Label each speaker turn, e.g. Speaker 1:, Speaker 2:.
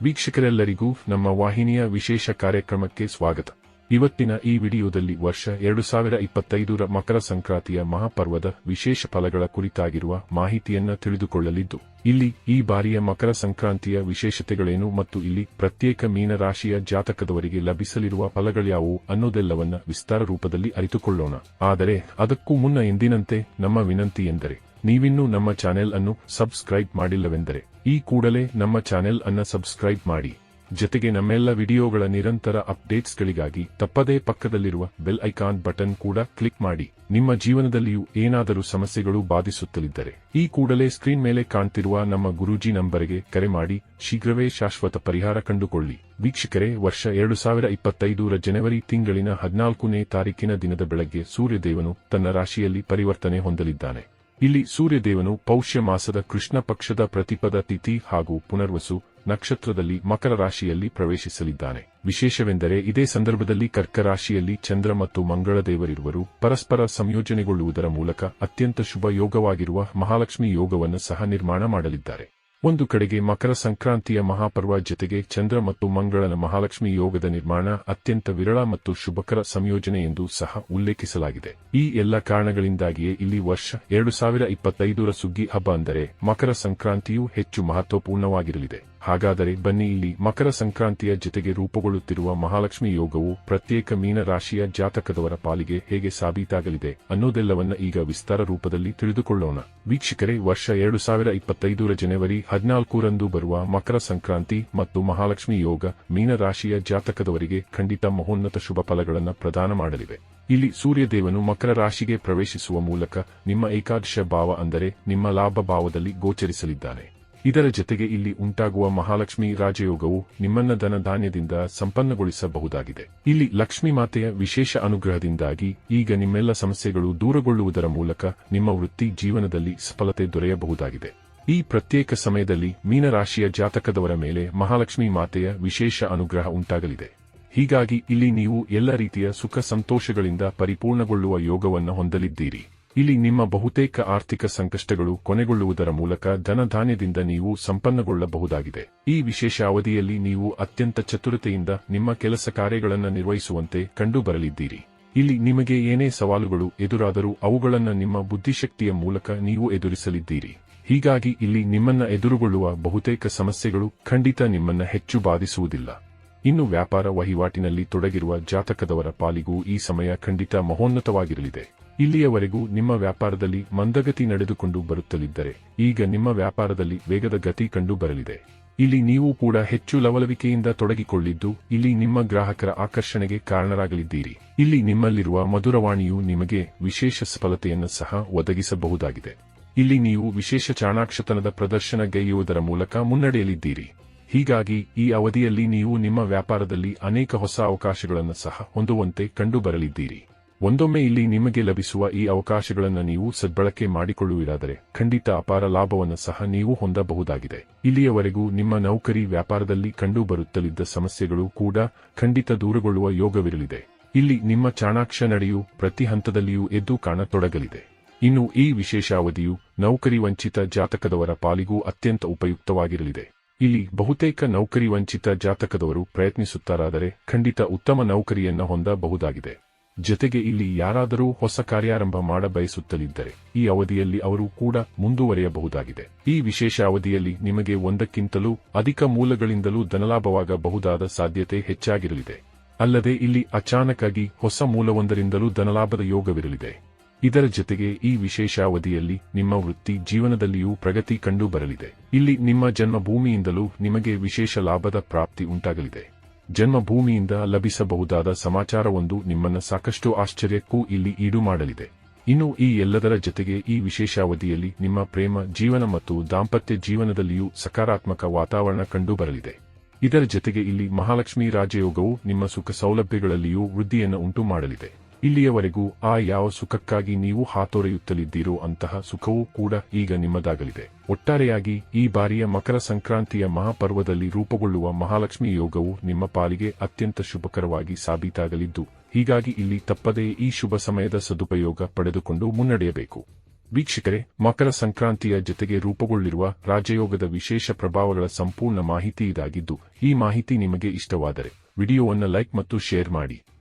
Speaker 1: ವೀಕ್ಷಕರೆಲ್ಲರಿಗೂ ನಮ್ಮ ವಾಹಿನಿಯ ವಿಶೇಷ ಕಾರ್ಯಕ್ರಮಕ್ಕೆ ಸ್ವಾಗತ. ಇವತ್ತಿನ ಈ ವಿಡಿಯೋದಲ್ಲಿ ವರ್ಷ ಎರಡು ಸಾವಿರ ಇಪ್ಪತ್ತೈದರ ಮಕರ ಸಂಕ್ರಾಂತಿಯ ಮಹಾಪರ್ವದ ವಿಶೇಷ ಫಲಗಳ ಕುರಿತಾಗಿರುವ ಮಾಹಿತಿಯನ್ನ ತಿಳಿದುಕೊಳ್ಳಲಿದ್ದು, ಇಲ್ಲಿ ಈ ಬಾರಿಯ ಮಕರ ಸಂಕ್ರಾಂತಿಯ ವಿಶೇಷತೆಗಳೇನು ಮತ್ತು ಇಲ್ಲಿ ಪ್ರತ್ಯೇಕ ಮೀನರಾಶಿಯ ಜಾತಕದವರಿಗೆ ಲಭಿಸಲಿರುವ ಫಲಗಳ್ಯಾವುವು ಅನ್ನೋದೆಲ್ಲವನ್ನ ವಿಸ್ತಾರ ರೂಪದಲ್ಲಿ ಅರಿತುಕೊಳ್ಳೋಣ. ಆದರೆ ಅದಕ್ಕೂ ಮುನ್ನ ಎಂದಿನಂತೆ ನಮ್ಮ ವಿನಂತಿ ಎಂದರೆ ನೀವಿನ್ನೂ ನಮ್ಮ ಚಾನೆಲ್ ಅನ್ನು ಸಬ್ಸ್ಕ್ರೈಬ್ ಮಾಡಿಲ್ಲವೆಂದರೆ, ಈ ಕೂಡಲೇ ನಮ್ಮ ಚಾನೆಲ್ ಅನ್ನ ಸಬ್ಸ್ಕ್ರೈಬ್ ಮಾಡಿ. ಜೊತೆಗೆ ನಮ್ಮೆಲ್ಲ ವಿಡಿಯೋಗಳ ನಿರಂತರ ಅಪ್ಡೇಟ್ಸ್ಗಳಿಗಾಗಿ ತಪ್ಪದೇ ಪಕ್ಕದಲ್ಲಿರುವ ಬೆಲ್ ಐಕಾನ್ ಬಟನ್ ಕೂಡ ಕ್ಲಿಕ್ ಮಾಡಿ. ನಿಮ್ಮ ಜೀವನದಲ್ಲಿಯೂ ಏನಾದರೂ ಸಮಸ್ಯೆಗಳು ಬಾಧಿಸುತ್ತಲಿದ್ದರೆ, ಈ ಕೂಡಲೇ ಸ್ಕ್ರೀನ್ ಮೇಲೆ ಕಾಣ್ತಿರುವ ನಮ್ಮ ಗುರೂಜಿ ನಂಬರ್ಗೆ ಕರೆ ಮಾಡಿ. ಶೀಘ್ರವೇ ಶಾಶ್ವತ ಪರಿಹಾರ ಕಂಡುಕೊಳ್ಳಿ. ವೀಕ್ಷಕರೇ, ವರ್ಷ ಎರಡು ಸಾವಿರ ಇಪ್ಪತ್ತೈದರ ಜನವರಿ ತಿಂಗಳಿನ ಹದಿನಾಲ್ಕನೇ ತಾರೀಕಿನ ದಿನದ ಬೆಳಗ್ಗೆ ಸೂರ್ಯದೇವನು ತನ್ನ ರಾಶಿಯಲ್ಲಿ ಪರಿವರ್ತನೆ ಹೊಂದಲಿದ್ದಾನೆ. ಇಲ್ಲಿ ಸೂರ್ಯದೇವನು ಪೌಷ್ಯ ಮಾಸದ ಕೃಷ್ಣ ಪಕ್ಷದ ಪ್ರತಿಪದ ತಿಥಿ ಹಾಗೂ ಪುನರ್ವಸು ನಕ್ಷತ್ರದಲ್ಲಿ ಮಕರ ರಾಶಿಯಲ್ಲಿ ಪ್ರವೇಶಿಸಲಿದ್ದಾನೆ. ವಿಶೇಷವೆಂದರೆ ಇದೇ ಸಂದರ್ಭದಲ್ಲಿ ಕರ್ಕ ರಾಶಿಯಲ್ಲಿ ಚಂದ್ರ ಮತ್ತು ಮಂಗಳ ದೇವರಿರುವರು ಪರಸ್ಪರ ಸಂಯೋಜನೆಗೊಳ್ಳುವುದರ ಮೂಲಕ ಅತ್ಯಂತ ಶುಭ ಯೋಗವಾಗಿರುವ ಮಹಾಲಕ್ಷ್ಮಿ ಯೋಗವನ್ನು ಸಹ ನಿರ್ಮಾಣ ಮಾಡಲಿದ್ದಾರೆ. ಒಂದು ಕಡೆಗೆ ಮಕರ ಸಂಕ್ರಾಂತಿಯ ಮಹಾಪರ್ವ ಜೊತೆಗೆ ಚಂದ್ರ ಮತ್ತು ಮಂಗಳನ ಮಹಾಲಕ್ಷ್ಮಿ ಯೋಗದ ನಿರ್ಮಾಣ ಅತ್ಯಂತ ವಿರಳ ಮತ್ತು ಶುಭಕರ ಸಂಯೋಜನೆ ಎಂದು ಸಹ ಉಲ್ಲೇಖಿಸಲಾಗಿದೆ. ಈ ಎಲ್ಲ ಕಾರಣಗಳಿಂದಾಗಿಯೇ ಇಲ್ಲಿ ವರ್ಷ ಎರಡು ಸಾವಿರ ಸುಗ್ಗಿ ಹಬ್ಬ ಅಂದರೆ ಮಕರ ಸಂಕ್ರಾಂತಿಯು ಹೆಚ್ಚು ಮಹತ್ವಪೂರ್ಣವಾಗಿರಲಿದೆ. ಹಾಗಾದರೆ ಬನ್ನಿ ಇಲ್ಲಿ ಮಕರ ಸಂಕ್ರಾಂತಿಯ ಜೊತೆಗೆ ರೂಪುಗೊಳ್ಳುತ್ತಿರುವ ಮಹಾಲಕ್ಷ್ಮಿ ಯೋಗವು ಪ್ರತ್ಯೇಕ ಮೀನ ರಾಶಿಯ ಜಾತಕದವರ ಪಾಲಿಗೆ ಹೇಗೆ ಸಾಬೀತಾಗಲಿದೆ ಅನ್ನೋದೆಲ್ಲವನ್ನ ಈಗ ವಿಸ್ತಾರ ರೂಪದಲ್ಲಿ ತಿಳಿದುಕೊಳ್ಳೋಣ. ವೀಕ್ಷಕರೇ, ವರ್ಷ ಎರಡು ಸಾವಿರ ಇಪ್ಪತ್ತೈದರ ಜನವರಿ ಹದಿನಾಲ್ಕರಂದು ಬರುವ ಮಕರ ಸಂಕ್ರಾಂತಿ ಮತ್ತು ಮಹಾಲಕ್ಷ್ಮಿ ಯೋಗ ಮೀನ ರಾಶಿಯ ಜಾತಕದವರಿಗೆ ಖಂಡಿತ ಮಹೋನ್ನತ ಶುಭ ಫಲಗಳನ್ನು ಪ್ರದಾನ ಮಾಡಲಿವೆ. ಇಲ್ಲಿ ಸೂರ್ಯದೇವನು ಮಕರ ರಾಶಿಗೆ ಪ್ರವೇಶಿಸುವ ಮೂಲಕ ನಿಮ್ಮ ಏಕಾದಶ ಭಾವ ಅಂದರೆ ನಿಮ್ಮ ಲಾಭ ಭಾವದಲ್ಲಿ ಗೋಚರಿಸಲಿದ್ದಾನೆ. ಇದರ ಜೊತೆಗೆ ಇಲ್ಲಿ ಉಂಟಾಗುವ ಮಹಾಲಕ್ಷ್ಮಿ ರಾಜಯೋಗವು ನಿಮ್ಮನ್ನ ಧನ ಧಾನ್ಯದಿಂದ ಸಂಪನ್ನಗೊಳಿಸಬಹುದಾಗಿದೆ. ಇಲ್ಲಿ ಲಕ್ಷ್ಮೀ ಮಾತೆಯ ವಿಶೇಷ ಅನುಗ್ರಹದಿಂದಾಗಿ ಈಗ ನಿಮ್ಮೆಲ್ಲ ಸಮಸ್ಯೆಗಳು ದೂರಗೊಳ್ಳುವುದರ ಮೂಲಕ ನಿಮ್ಮ ವೃತ್ತಿ ಜೀವನದಲ್ಲಿ ಸಫಲತೆ ದೊರೆಯಬಹುದಾಗಿದೆ. ಈ ಪ್ರತ್ಯೇಕ ಸಮಯದಲ್ಲಿ ಮೀನರಾಶಿಯ ಜಾತಕದವರ ಮೇಲೆ ಮಹಾಲಕ್ಷ್ಮಿ ಮಾತೆಯ ವಿಶೇಷ ಅನುಗ್ರಹ ಉಂಟಾಗಲಿದೆ. ಹೀಗಾಗಿ ಇಲ್ಲಿ ನೀವು ಎಲ್ಲ ರೀತಿಯ ಸುಖ ಸಂತೋಷಗಳಿಂದ ಪರಿಪೂರ್ಣಗೊಳ್ಳುವ ಯೋಗವನ್ನು ಹೊಂದಲಿದ್ದೀರಿ. ಇಲ್ಲಿ ನಿಮ್ಮ ಬಹುತೇಕ ಆರ್ಥಿಕ ಸಂಕಷ್ಟಗಳು ಕೊನೆಗೊಳ್ಳುವುದರ ಮೂಲಕ ಧನಧಾನ್ಯದಿಂದ ನೀವು ಸಂಪನ್ನಗೊಳ್ಳಬಹುದಾಗಿದೆ. ಈ ವಿಶೇಷ ಅವಧಿಯಲ್ಲಿ ನೀವು ಅತ್ಯಂತ ಚತುರತೆಯಿಂದ ನಿಮ್ಮ ಕೆಲಸ ಕಾರ್ಯಗಳನ್ನು ನಿರ್ವಹಿಸುವಂತೆ ಕಂಡುಬರಲಿದ್ದೀರಿ. ಇಲ್ಲಿ ನಿಮಗೆ ಏನೇ ಸವಾಲುಗಳು ಎದುರಾದರೂ ಅವುಗಳನ್ನು ನಿಮ್ಮ ಬುದ್ಧಿಶಕ್ತಿಯ ಮೂಲಕ ನೀವು ಎದುರಿಸಲಿದ್ದೀರಿ. ಹೀಗಾಗಿ ಇಲ್ಲಿ ನಿಮ್ಮನ್ನ ಎದುರುಗೊಳ್ಳುವ ಬಹುತೇಕ ಸಮಸ್ಯೆಗಳು ಖಂಡಿತ ನಿಮ್ಮನ್ನ ಹೆಚ್ಚು ಬಾಧಿಸುವುದಿಲ್ಲ. ಇನ್ನು ವ್ಯಾಪಾರ ವಹಿವಾಟಿನಲ್ಲಿ ತೊಡಗಿರುವ ಜಾತಕದವರ ಪಾಲಿಗೂ ಈ ಸಮಯ ಖಂಡಿತ ಮಹೋನ್ನತವಾಗಿರಲಿದೆ. ಇಲ್ಲಿಯವರೆಗೂ ನಿಮ್ಮ ವ್ಯಾಪಾರದಲ್ಲಿ ಮಂದಗತಿ ನಡೆದುಕೊಂಡು ಬರುತ್ತಲಿದ್ದರೆ, ಈಗ ನಿಮ್ಮ ವ್ಯಾಪಾರದಲ್ಲಿ ವೇಗದ ಗತಿ ಕಂಡು ಬರಲಿದೆ. ಇಲ್ಲಿ ನೀವು ಕೂಡ ಹೆಚ್ಚು ಲವಲವಿಕೆಯಿಂದ ತೊಡಗಿಕೊಳ್ಳಿದ್ದು, ಇಲ್ಲಿ ನಿಮ್ಮ ಗ್ರಾಹಕರ ಆಕರ್ಷಣೆಗೆ ಕಾರಣರಾಗಲಿದ್ದೀರಿ. ಇಲ್ಲಿ ನಿಮ್ಮಲ್ಲಿರುವ ಮಧುರವಾಣಿಯು ನಿಮಗೆ ವಿಶೇಷ ಸಫಲತೆಯನ್ನು ಸಹ ಒದಗಿಸಬಹುದಾಗಿದೆ. ಇಲ್ಲಿ ನೀವು ವಿಶೇಷ ಚಾಣಾಕ್ಷತನದ ಪ್ರದರ್ಶನ ಗೈಯುವುದರ ಮೂಲಕ ಮುನ್ನಡೆಯಲಿದ್ದೀರಿ. ಹೀಗಾಗಿ, ಈ ಅವಧಿಯಲ್ಲಿ ನೀವು ನಿಮ್ಮ ವ್ಯಾಪಾರದಲ್ಲಿ ಅನೇಕ ಹೊಸ ಅವಕಾಶಗಳನ್ನು ಸಹ ಹೊಂದುವಂತೆ ಕಂಡುಬರಲಿದ್ದೀರಿ. ಒಂದೊಮ್ಮೆ ಇಲ್ಲಿ ನಿಮಗೆ ಲಭಿಸುವ ಈ ಅವಕಾಶಗಳನ್ನು ನೀವು ಸದ್ಬಳಕೆ ಮಾಡಿಕೊಳ್ಳುವಿರಾದರೆ ಖಂಡಿತ ಅಪಾರ ಲಾಭವನ್ನು ಸಹ ನೀವು ಹೊಂದಬಹುದಾಗಿದೆ. ಇಲ್ಲಿಯವರೆಗೂ ನಿಮ್ಮ ನೌಕರಿ ವ್ಯಾಪಾರದಲ್ಲಿ ಕಂಡುಬರುತ್ತಲಿದ್ದ ಸಮಸ್ಯೆಗಳು ಕೂಡ ಖಂಡಿತ ದೂರಗೊಳ್ಳುವ ಯೋಗವಿರಲಿದೆ. ಇಲ್ಲಿ ನಿಮ್ಮ ಚಾಣಾಕ್ಷ ನಡೆಯು ಪ್ರತಿ ಹಂತದಲ್ಲಿಯೂ ಎದ್ದು ಕಾಣತೊಡಗಲಿದೆ. ಇನ್ನು ಈ ವಿಶೇಷ ಅವಧಿಯು ನೌಕರಿ ವಂಚಿತ ಜಾತಕದವರ ಪಾಲಿಗೂ ಅತ್ಯಂತ ಉಪಯುಕ್ತವಾಗಿರಲಿದೆ. ಇಲ್ಲಿ ಬಹುತೇಕ ನೌಕರಿ ವಂಚಿತ ಜಾತಕದವರು ಪ್ರಯತ್ನಿಸುತ್ತಾರಾದರೆ ಖಂಡಿತ ಉತ್ತಮ ನೌಕರಿಯನ್ನು ಹೊಂದಬಹುದಾಗಿದೆ. ಜೊತೆಗೆ ಇಲ್ಲಿ ಯಾರಾದರೂ ಹೊಸ ಕಾರ್ಯಾರಂಭ ಮಾಡಬಯಸುತ್ತಲಿದ್ದರೆ ಈ ಅವಧಿಯಲ್ಲಿ ಅವರು ಕೂಡ ಮುಂದುವರೆಯಬಹುದಾಗಿದೆ. ಈ ವಿಶೇಷ ಅವಧಿಯಲ್ಲಿ ನಿಮಗೆ ಒಂದಕ್ಕಿಂತಲೂ ಅಧಿಕ ಮೂಲಗಳಿಂದಲೂ ಧನಲಾಭವಾಗಬಹುದಾದ ಸಾಧ್ಯತೆ ಹೆಚ್ಚಾಗಿರಲಿದೆ. ಅಲ್ಲದೆ ಇಲ್ಲಿ ಅಚಾನಕ್ಕಾಗಿ ಹೊಸ ಮೂಲವೊಂದರಿಂದಲೂ ಧನಲಾಭದ ಯೋಗವಿರಲಿದೆ. ಇದರ ಜೊತೆಗೆ ಈ ವಿಶೇಷ ಅವಧಿಯಲ್ಲಿ ನಿಮ್ಮ ವೃತ್ತಿ ಜೀವನದಲ್ಲಿಯೂ ಪ್ರಗತಿ ಕಂಡು ಬರಲಿದೆ ಇಲ್ಲಿ ನಿಮ್ಮ ಜನ್ಮಭೂಮಿಯಿಂದಲೂ ನಿಮಗೆ ವಿಶೇಷ ಲಾಭದ ಪ್ರಾಪ್ತಿ ಉಂಟಾಗಲಿದೆ. ಜನ್ಮಭೂಮಿಯಿಂದ ಲಭಿಸಬಹುದಾದ ಸಮಾಚಾರವೊಂದು ನಿಮ್ಮನ್ನ ಸಾಕಷ್ಟು ಆಶ್ಚರ್ಯಕ್ಕೂ ಇಲ್ಲಿ ಈಡು ಮಾಡಲಿದೆ. ಇನ್ನು ಈ ಎಲ್ಲದರ ಜೊತೆಗೆ ಈ ವಿಶೇಷಾವಧಿಯಲ್ಲಿ ನಿಮ್ಮ ಪ್ರೇಮ, ಜೀವನ ಮತ್ತು ದಾಂಪತ್ಯ ಜೀವನದಲ್ಲಿಯೂ ಸಕಾರಾತ್ಮಕ ವಾತಾವರಣ ಕಂಡುಬರಲಿದೆ. ಇದರ ಜೊತೆಗೆ ಇಲ್ಲಿ ಮಹಾಲಕ್ಷ್ಮಿ ರಾಜಯೋಗವು ನಿಮ್ಮ ಸುಖ ಸೌಲಭ್ಯಗಳಲ್ಲಿಯೂ ವೃದ್ಧಿಯನ್ನು ಉಂಟು ಮಾಡಲಿದೆ ಇಲ್ಲಿಯವರೆಗೂ ಆ ಯಾವ ಸುಖಕ್ಕಾಗಿ ನೀವು ಹಾತೊರೆಯುತ್ತಲಿದ್ದೀರೋ ಅಂತಹ ಸುಖವೂ ಕೂಡ ಈಗ ನಿಮ್ಮದಾಗಲಿದೆ. ಒಟ್ಟಾರೆಯಾಗಿ ಈ ಬಾರಿಯ ಮಕರ ಸಂಕ್ರಾಂತಿಯ ಮಹಾಪರ್ವದಲ್ಲಿ ರೂಪುಗೊಳ್ಳುವ ಮಹಾಲಕ್ಷ್ಮಿ ಯೋಗವು ನಿಮ್ಮ ಪಾಲಿಗೆ ಅತ್ಯಂತ ಶುಭಕರವಾಗಿ ಸಾಬೀತಾಗಲಿದ್ದು, ಹೀಗಾಗಿ ಇಲ್ಲಿ ತಪ್ಪದೇ ಈ ಶುಭ ಸಮಯದ ಸದುಪಯೋಗ ಪಡೆದುಕೊಂಡು ಮುನ್ನಡೆಯಬೇಕು. ವೀಕ್ಷಕರೇ, ಮಕರ ಸಂಕ್ರಾಂತಿಯ ಜೊತೆಗೆ ರೂಪುಗೊಳ್ಳಿರುವ ರಾಜಯೋಗದ ವಿಶೇಷ ಪ್ರಭಾವಗಳ ಸಂಪೂರ್ಣ ಮಾಹಿತಿ ಇದಾಗಿದ್ದು, ಈ ಮಾಹಿತಿ ನಿಮಗೆ ಇಷ್ಟವಾದರೆ ವಿಡಿಯೋವನ್ನು ಲೈಕ್ ಮತ್ತು ಶೇರ್ ಮಾಡಿ.